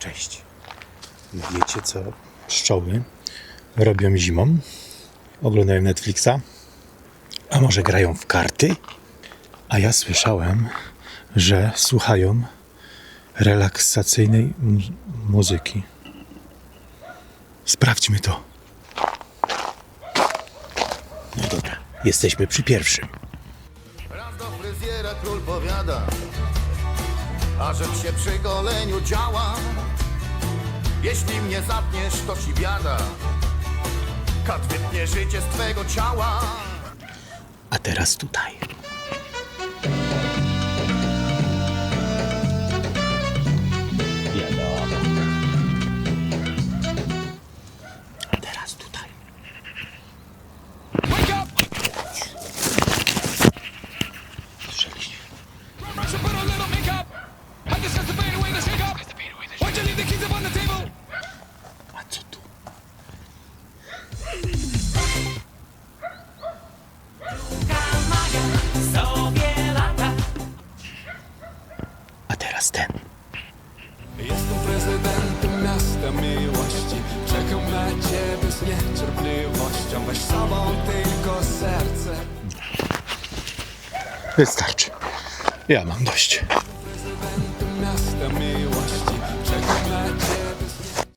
Cześć. Wiecie co pszczoły robią zimą? Oglądają Netflixa? A może grają w karty? A ja słyszałem, że słuchają relaksacyjnej mu- muzyki. Sprawdźmy to. No dobra, jesteśmy przy pierwszym. Raz do fryzjera król powiada, a że się przy goleniu działa. Jeśli mnie zatniesz, to ci biada. Kat życie z twego ciała. A teraz tutaj. A co tu? A teraz ten. Jestem prezydentem miasta miłości Czekam na ciebie z niecierpliwością Weź sobą tylko serce Wystarczy. Ja mam dość.